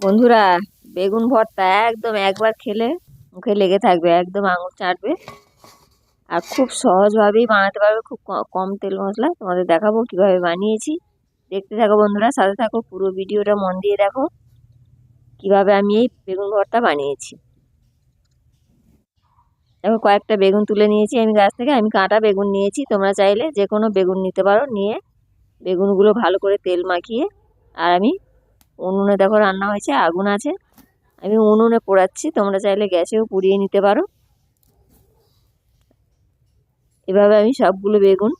বন্ধুরা, বেগুন ভর্তা একদম একবার খেলে মুখে লেগে থাকবে, একদম আঙুল চাটবে। আর খুব সহজভাবেই বানাতে পারবে, খুব কম তেল মশলা। তোমাদের দেখাবো কীভাবে বানিয়েছি। দেখতে থাকো বন্ধুরা, সাথে থাকো, পুরো ভিডিওটা মন দিয়ে দেখো কীভাবে আমি এই বেগুন ভর্তা বানিয়েছি। দেখো, কয়েকটা বেগুন তুলে নিয়েছি আমি গাছ থেকে। আমি কাঁটা বেগুন নিয়েছি, তোমরা চাইলে যে কোনো বেগুন নিতে পারো। নিয়ে বেগুনগুলো ভালো করে তেল মাখিয়ে আর আমি উনুনে দেখো রান্না হয়েছে, আগুন আছে। আমি উনুনে পোড়াচ্ছি, তোমরা চাইলে গ্যাসেও পুড়িয়ে নিতে পারো। এভাবে আমি সবগুলো বেগুন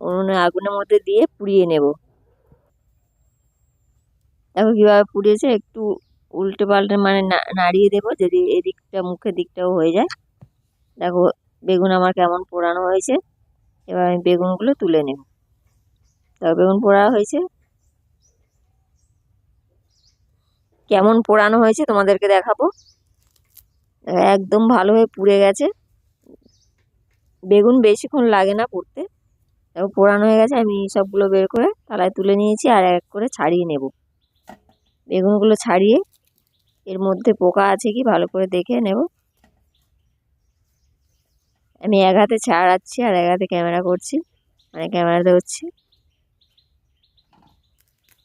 উনুনে আগুনের মধ্যে দিয়ে পুড়িয়ে নেব। দেখো কীভাবে পুড়িয়েছে, একটু উল্টে পাল্টে মানে নাড়িয়ে দেবো যদি এদিকটা, মুখের দিকটাও হয়ে যায়। দেখো বেগুন আমার কেমন পোড়ানো হয়েছে। এবার আমি বেগুনগুলো তুলে নেব। দেখো বেগুন পোড়া হয়েছে। কেমন পোড়ানো হয়েছে তোমাদেরকে দেখাবো। দেখো, একদম ভালোভাবে পুড়ে গেছে। বেগুন বেশিক্ষণ লাগে না পুড়তে। দেখো পোড়ানো হয়ে গেছে। আমি সবগুলো বের করে থালায় তুলে নিয়েছি আর এক করে ছাড়িয়ে নেব। বেগুনগুলো ছাড়িয়ে এর মধ্যে পোকা আছে কি ভালো করে দেখে নেব। আমি এক হাতে ছাড়াচ্ছি আর এক হাতে ক্যামেরা করছি। মানে ক্যামেরা ধরছি।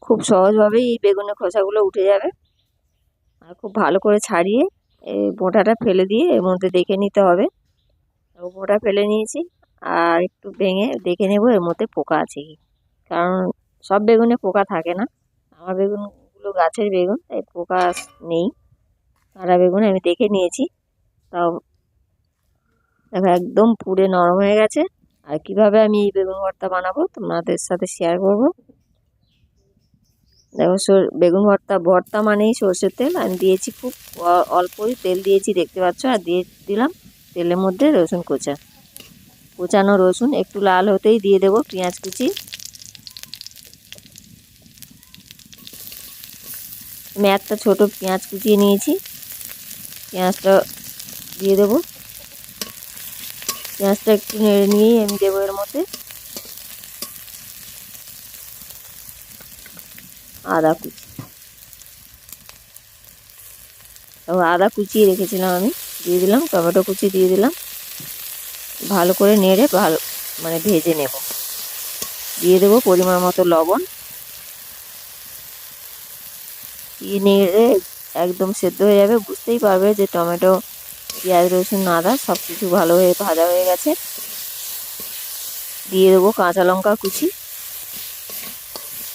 খুব সহজভাবেই এই বেগুনের খোসাগুলো উঠে যাবে। খুব ভালো করে ছাড়িয়ে এই বোঁটাটা ফেলে দিয়ে এর মধ্যে দেখে নিতে হবে। বোঁটা ফেলে নিয়েছি আর একটু ভেঙে দেখে নেব এর মধ্যে পোকা আছে কি। কারণ সব বেগুনে পোকা থাকে না। আমার বেগুনগুলো গাছের বেগুন, তাই পোকা নেই। কাঁড়া বেগুন আমি দেখে নিয়েছি। তাও দেখো একদম পুড়ে নরম হয়ে গেছে। আর কীভাবে আমি এই বেগুন ভর্তা বানাবো তোমাদের সাথে শেয়ার করব। সর- বেগুন ভর্তা ভর্তা মানেই সর্ষের তেল। আমি দিয়েছি খুব অল্পই তেল দিয়েছি, দেখতে পাচ্ছ? আর দিয়ে দিলাম তেলের মধ্যে রসুন কোচা। কোচানো রসুন, একটু লাল হতেই দিয়ে দেবো পেঁয়াজ কুচি। আমি একটা ছোটো পেঁয়াজ কুচিয়ে নিয়েছি। পেঁয়াজটা দিয়ে দেবো। পেঁয়াজটা একটু নেড়ে নিয়েই আমি দেবো এর মধ্যে। আদা কুচি আদা কুচিয়ে রেখেছিলাম আমি, দিয়ে দিলাম, টমেটো কুচি দিয়ে দিলাম। ভালো করে নেড়ে ভালো মানে ভেজে নেব। দিয়ে দেবো পরিমাণ মতো লবণ। দিয়ে নেড়ে একদম সেদ্ধ হয়ে যাবে। বুঝতেই পারবে যে টমেটো, পেঁয়াজ, রসুন, আদা সব কিছু ভালো হয়ে ভাজা হয়ে গেছে। দিয়ে দেবো কাঁচা লঙ্কা কুচি।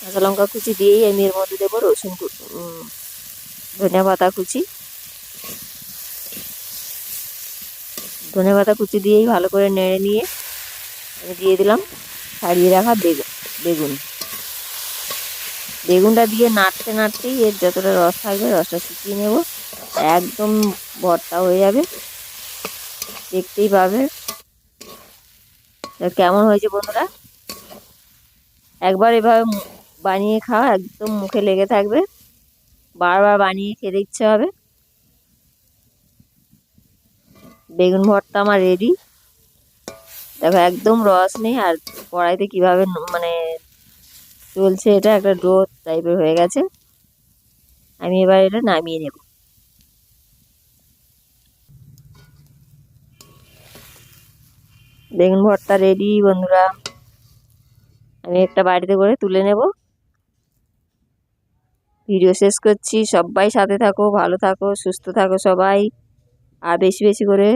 কাঁচা লঙ্কা কুচি দিয়েই আমি এর মধ্যে দেবো রসুন ধনে পাতা কুচি। ধনে পাতা কুচি দিয়েই ভালো করে নেড়ে নিয়ে আমি দিয়ে দিলাম ছাড়িয়ে রাখা বেগুন বেগুন। বেগুনটা দিয়ে নাড়তে নাড়তেই এর যতটা রস থাকবে রসটা শুকিয়ে নেব। একদম ভর্তা হয়ে যাবে। দেখতেই পাবে। কেমন হয়েছে বন্ধুরা? একবার এভাবে বানিয়ে খাওয়া একদম মুখে লেগে থাকবে। বারবার বানিয়ে খেতে ইচ্ছে হবে। বেগুন ভর্তা আমার রেডি দেখো, একদম রস নেই আর কড়াইতে কীভাবে মানে চলছে এটা একটা ডো টাইপের হয়ে গেছে। আমি এবার এটা নামিয়ে নেব। বেগুন ভর্তা রেডি বন্ধুরা। আমি একটা বাড়িতে করে তুলে নেব। ভিডিও শেষ করছি। সবাই সাথে থাকো, ভালো থাকো, সুস্থ থাকো সবাই। আর বেশি বেশি করে